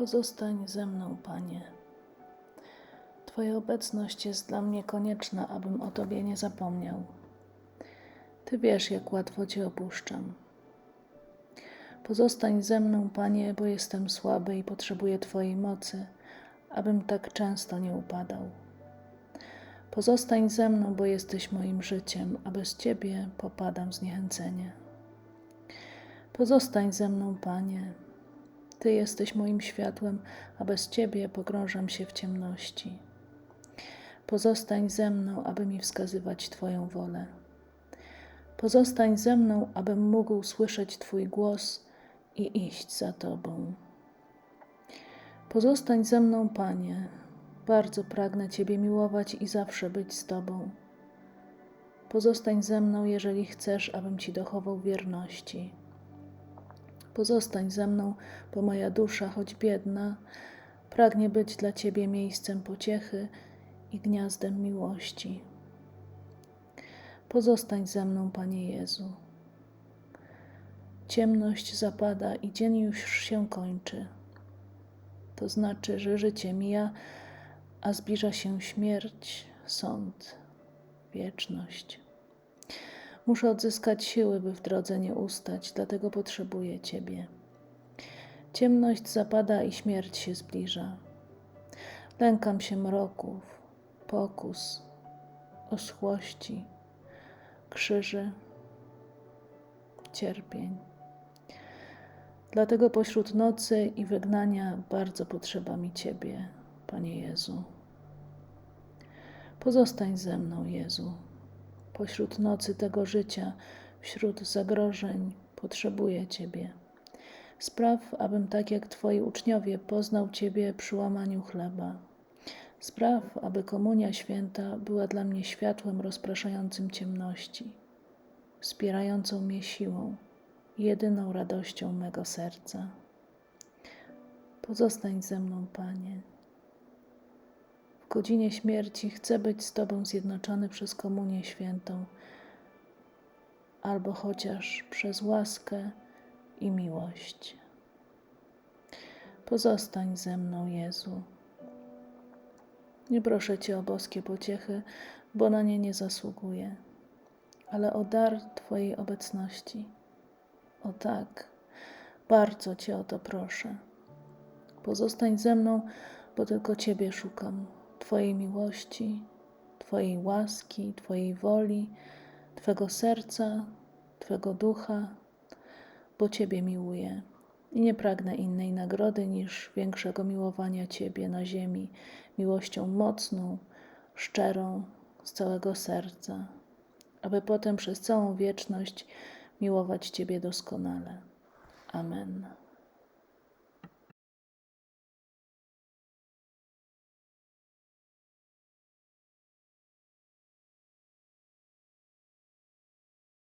Pozostań ze mną, Panie. Twoja obecność jest dla mnie konieczna, abym o Tobie nie zapomniał. Ty wiesz, jak łatwo Cię opuszczam. Pozostań ze mną, Panie, bo jestem słaby i potrzebuję Twojej mocy, abym tak często nie upadał. Pozostań ze mną, bo jesteś moim życiem, a bez Ciebie popadam w zniechęcenie. Pozostań ze mną, Panie. Ty jesteś moim światłem, a bez Ciebie pogrążam się w ciemności. Pozostań ze mną, aby mi wskazywać Twoją wolę. Pozostań ze mną, abym mógł słyszeć Twój głos i iść za Tobą. Pozostań ze mną, Panie. Bardzo pragnę Ciebie miłować i zawsze być z Tobą. Pozostań ze mną, jeżeli chcesz, abym Ci dochował wierności. Pozostań ze mną, bo moja dusza, choć biedna, pragnie być dla Ciebie miejscem pociechy i gniazdem miłości. Pozostań ze mną, Panie Jezu. Ciemność zapada i dzień już się kończy. To znaczy, że życie mija, a zbliża się śmierć, sąd, wieczność. Muszę odzyskać siły, by w drodze nie ustać, dlatego potrzebuję Ciebie. Ciemność zapada i śmierć się zbliża. Lękam się mroków, pokus, oschłości, krzyży, cierpień. Dlatego pośród nocy i wygnania bardzo potrzeba mi Ciebie, Panie Jezu. Pozostań ze mną, Jezu. Pośród nocy tego życia, wśród zagrożeń, potrzebuję Ciebie. Spraw, abym tak jak Twoi uczniowie poznał Ciebie przy łamaniu chleba. Spraw, aby Komunia Święta była dla mnie światłem rozpraszającym ciemności, wspierającą mnie siłą, jedyną radością mego serca. Pozostań ze mną, Panie. W godzinie śmierci chcę być z Tobą zjednoczony przez Komunię Świętą, albo chociaż przez łaskę i miłość. Pozostań ze mną, Jezu. Nie proszę Cię o boskie pociechy, bo na nie nie zasługuję, ale o dar Twojej obecności. O tak, bardzo Cię o to proszę. Pozostań ze mną, bo tylko Ciebie szukam, Twojej miłości, Twojej łaski, Twojej woli, Twego serca, Twego ducha, bo Ciebie miłuję i nie pragnę innej nagrody niż większego miłowania Ciebie na ziemi, miłością mocną, szczerą, z całego serca, aby potem przez całą wieczność miłować Ciebie doskonale. Amen.